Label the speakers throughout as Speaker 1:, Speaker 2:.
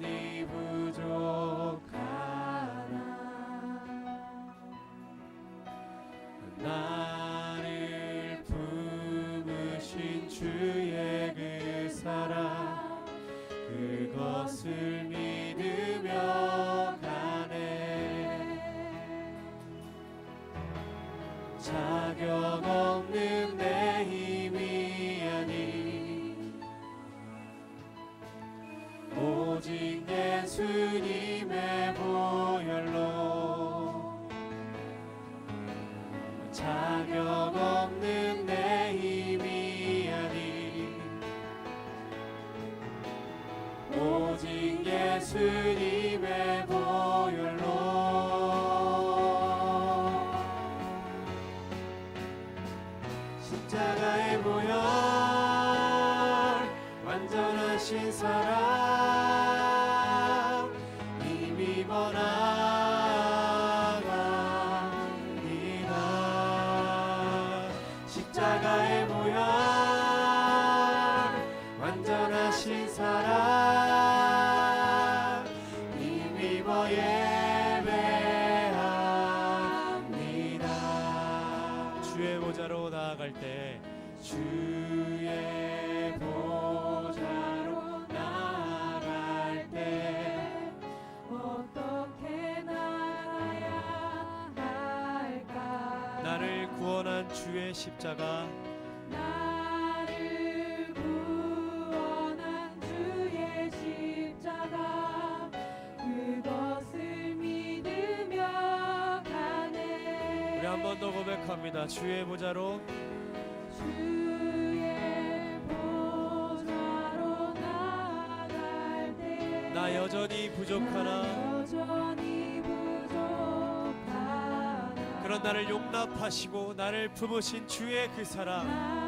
Speaker 1: 여전히 부족 자격 없는 나아갈 때 주의 구원한 주의 십자가.
Speaker 2: 나를 구원한 주의 십자가. 그것을 믿으며 가네.
Speaker 1: 우리 한 번 더 고백합니다. 주의 보좌로
Speaker 2: 나
Speaker 1: 여전히 부족하나? 그런 나를 용납하시고 나를 품으신 주의 그 사랑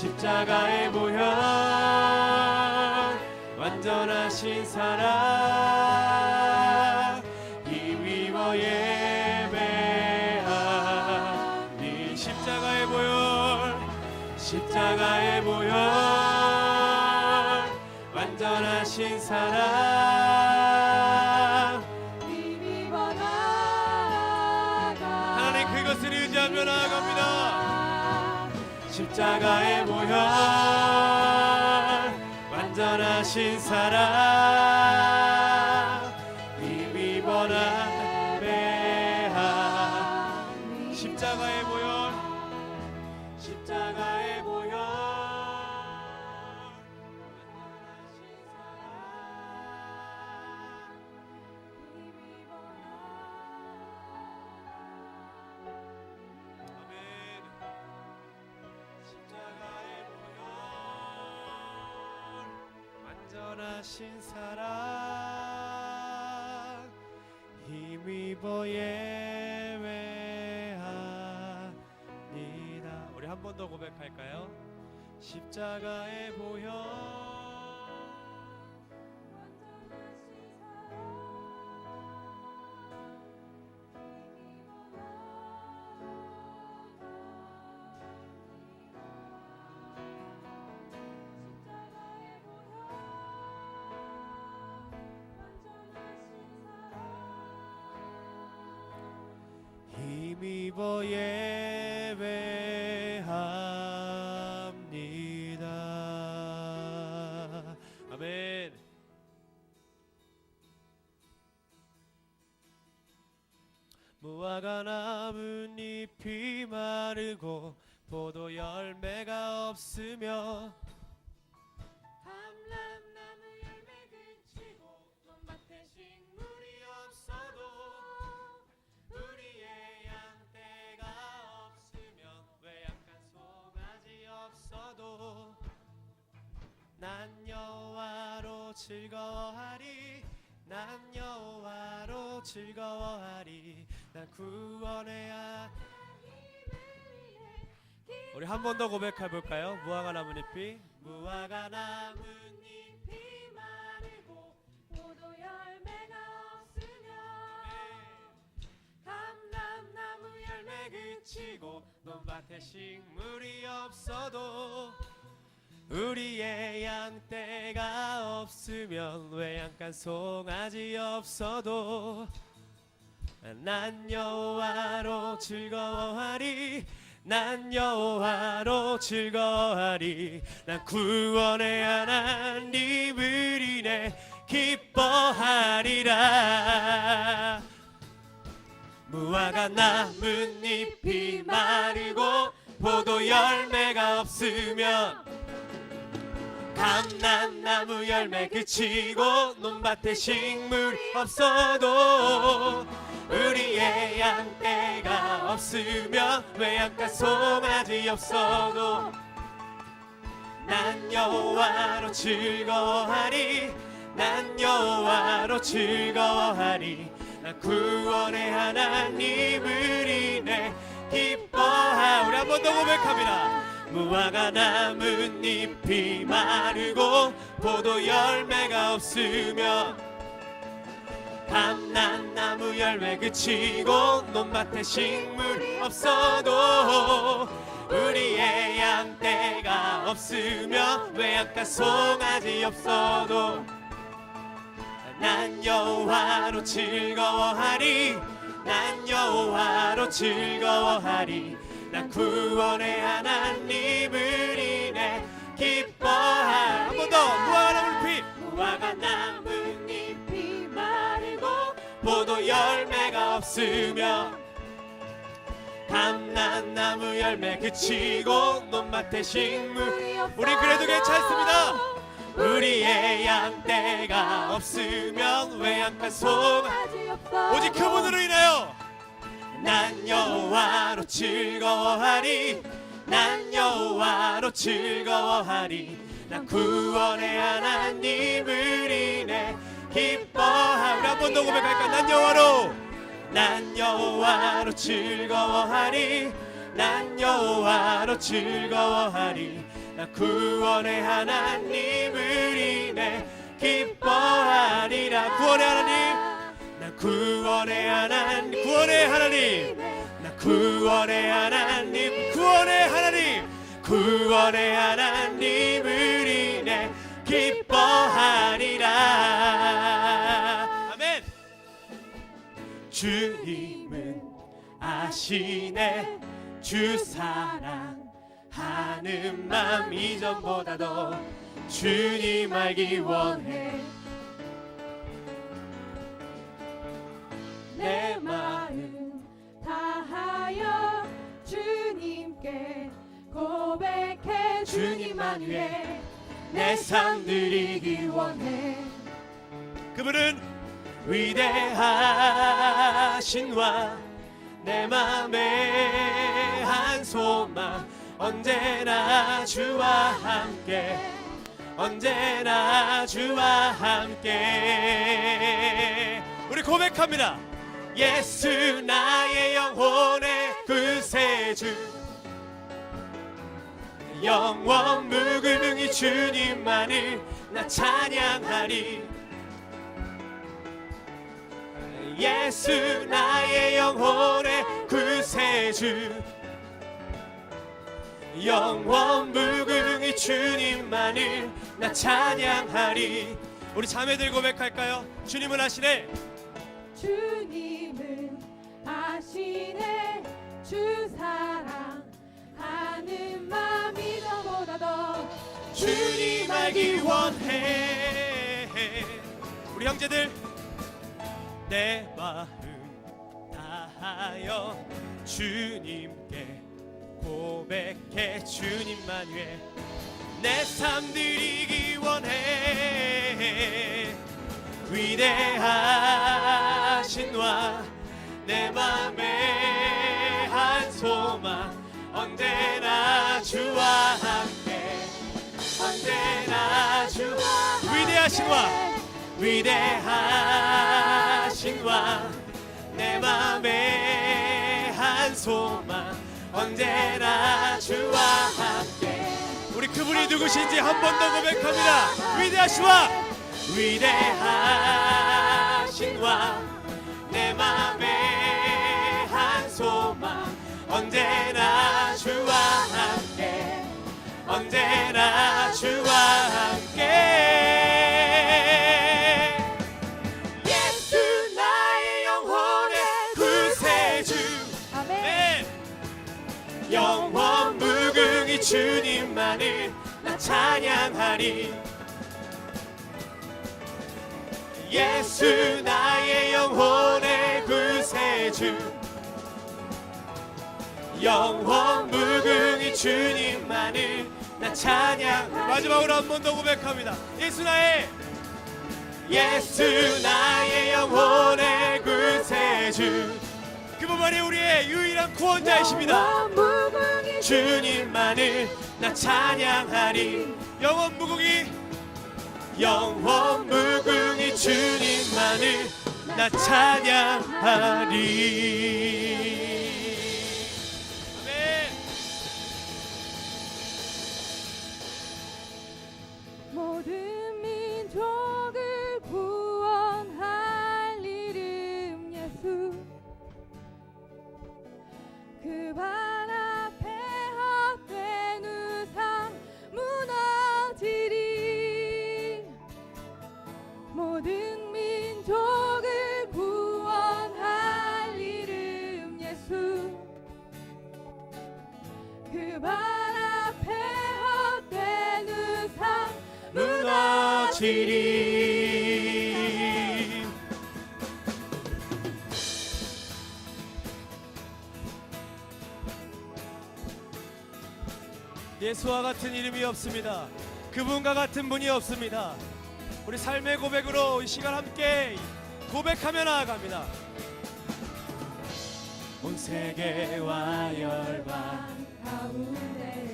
Speaker 1: 십자가의 보혈 완전하신 사랑. 힘입어 예배하니 십자가의 보혈 십자가의 보혈 완전하신 사랑 십자가의 보혈 완전하신 사랑 사랑
Speaker 2: 힘입어
Speaker 1: 예외합니다. 우리 한 번 더 고백할까요? 십자가의 보혈 무화과 나무 잎이 마르고 포도 열매가 없으며 감람나무 열매 그치고 논밭에 식물이 없어도 우리의 양떼가 없으면 외양간 송아지 없어도 난 여호와로 즐거워하리 난 여호와로 즐거워하리 난 구원의 아 우리 한 번 더 고백해 볼까요? 무화과 나뭇잎이 무화과 나뭇잎이 마르고
Speaker 2: 포도 열매가 없으면
Speaker 1: 감람 나무 열매 그치고 논밭에 식물이 없어도 우리의 양떼가 없으면 외양간 송아지 없어도 난 여호와로 즐거워하리. 난 여호와로 즐거워하리. 난 구원의 하나님을 인해 기뻐하리라. 무화과 나뭇 잎이 마르고 포도 열매가 없으면 감람나무 열매 그치고 논밭에 식물 없어도 우리의 양떼가 없으면 외양간 송아지 없어도 난 여호와로 즐거워하리 난 여호와로 즐거워하리. 난 구원의 하나님을 인해 기뻐하 우리. 한번 더 고백합니다. 무화과 나뭇잎이 마르고 포도 열매가 없으며 감람나무 열매 그치고 논밭에 식물 없어도 우리의 양떼가 없으며 외양간 송아지 없어도 난 여호와로 즐거워하리 난 여호와로 즐거워하리. 난 구원의 하나님을 인해 기뻐하 한번더 무화과 나뭇잎이. 무화과 나뭇잎이 마르고 포도 열매가 없으며 감람나무 열매 그치고 논밭에 식물 우리 그래도 괜찮습니다. 우리의 양떼가 없으면 외양간 송아 오직 그분으로 인하여 난 여호와로 즐거워하리 난 여호와로 즐거워하리. 난 구원의 하나님을 인해 기뻐하 우리 한번 더 고백할까? 난 여호와로. 난 여호와로 즐거워하리. 난 여호와로 즐거워하리. 난 구원의 하나님을 인해 기뻐하리라. 구원의 하나님. 나 구원의 하나님. 구원의 하나님. 나 구원의 하나님. 구원의 하나님. 구원의 하나님을 인해 기뻐하리 주님은 아시네. 주 사랑하는 맘 이전보다도 주님 알기 원해.
Speaker 2: 내 마음 다하여 주님께 고백해 주님만 위해
Speaker 1: 내삶 드리기
Speaker 2: 원해.
Speaker 1: 그분은 위대하신 와내 맘의 한 소망. 언제나 주와 함께 언제나 주와 함께. 우리 고백합니다. 예수 나의 영혼의 구세주. 영원 무궁히 주님만을 나 찬양하리 예수 나의 영혼의 구세주. 영원 무궁히 주님만을 나 찬양하리. 우리 자매들 고백할까요? 주님은 하시네.
Speaker 2: 주님은 아시네. 주 사랑 하는 마음이 너보다 더
Speaker 1: 주님 알기 원해. 우리 형제들 내 마음 다하여 주님께 고백해. 주님만 위해 내삶 드리기 원해. 위대하신 와내 맘에 한 소망. 언제나 주와 함께. 언제나 주 위대하신 와. 위대 하신 와내 맘에 한 소망 언제나 주와 함께. 우리 그분이 누구신지 한 번 더 고백합니다. 위대하신 와 위대하신 와내 맘에 한 소망 언제나 주와 함께. 언제나 주와 함께 주님만을 나 찬양하리. 예수 나의 영혼의 구세주. 영원 무궁히 주님만을 나 찬양 마지막으로 한 번 더 고백합니다. 예수 나의 예수 나의 영혼의 구세주. 그분 만이 우리의 유일한 구원자이십니다 주님만을 나 찬양하리. 영원 무궁히 영원 무궁히 주님만을 나 찬양하리
Speaker 2: 무너지리
Speaker 1: 예수와 같은 이름이 없습니다. 그분과 같은 분이 없습니다. 우리 삶의 고백으로 이 시간 함께 고백하며 나아갑니다. 온 세계와 열방
Speaker 2: 가운데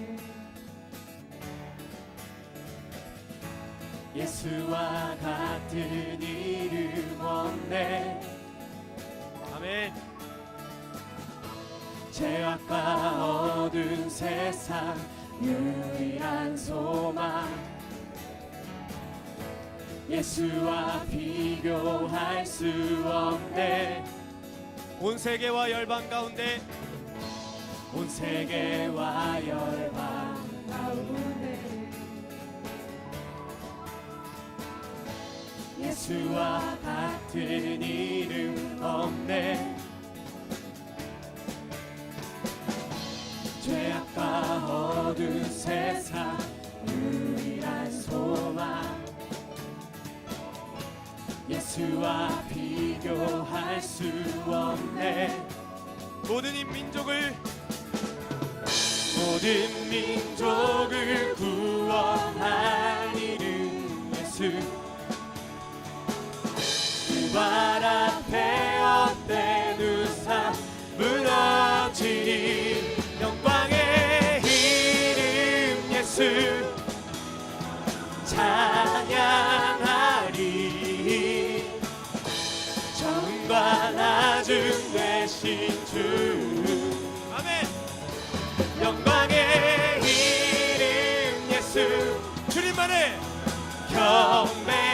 Speaker 1: 예수와 같은 이름 없네. 아멘. 죄악과 어두운 세상 유일한 소망. 예수와 비교할 수 없네. 온 세계와 열방 가운데. 온 세계와 열방
Speaker 2: 가운데
Speaker 1: 예수와 같은 이름 없네. 죄악과 어두운 세상 유일한 소망. 예수와 비교할 수 없네. 모든 이 민족을 모든 민족을 구원할 이름 예수. 그 발 앞에 헛된 우상 무너지니 영광의 이름 예수. 찬양하리. 전관하중 되신 주. 아멘. 영광의 이름 예수. 주님만의 경배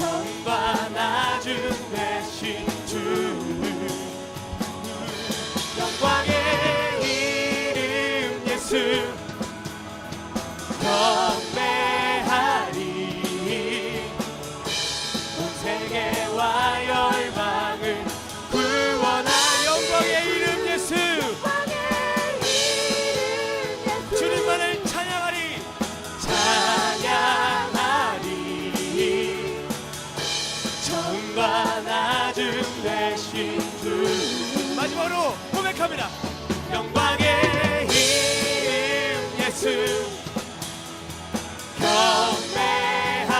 Speaker 1: come by. 예수 경배하리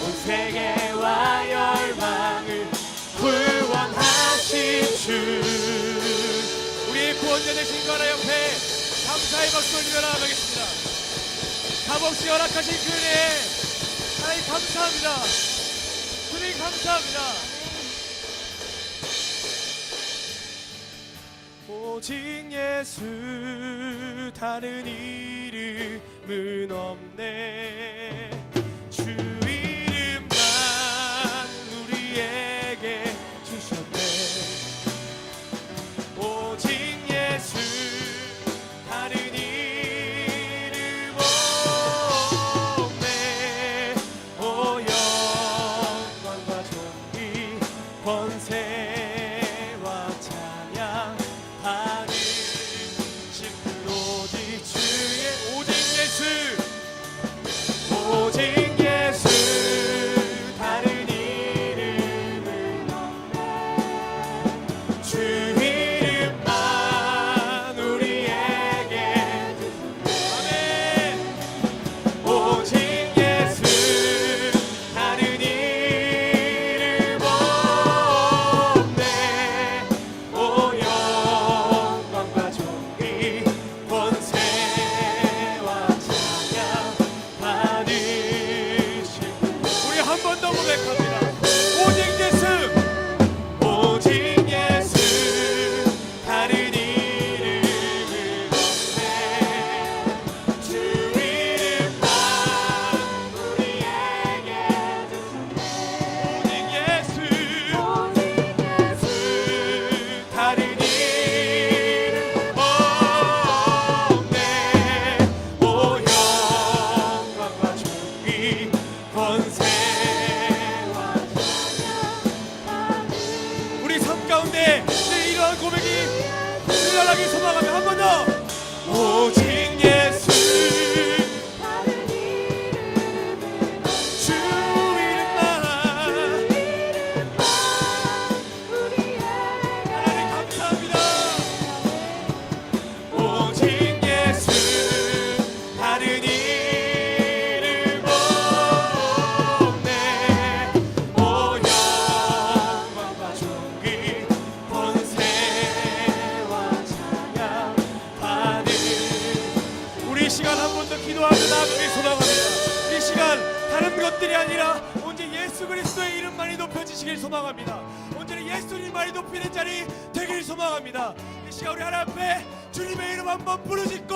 Speaker 1: 온 세계와 열망을 구원하신 주 우리 구원자 되신 거 하나 옆에 감사의 박수 올리며 나아가겠습니다. 값없이 허락하신 그은혜 하나님 감사합니다. 주님 감사합니다. 오직 예수 다른 이름은 없네. 한번 부르실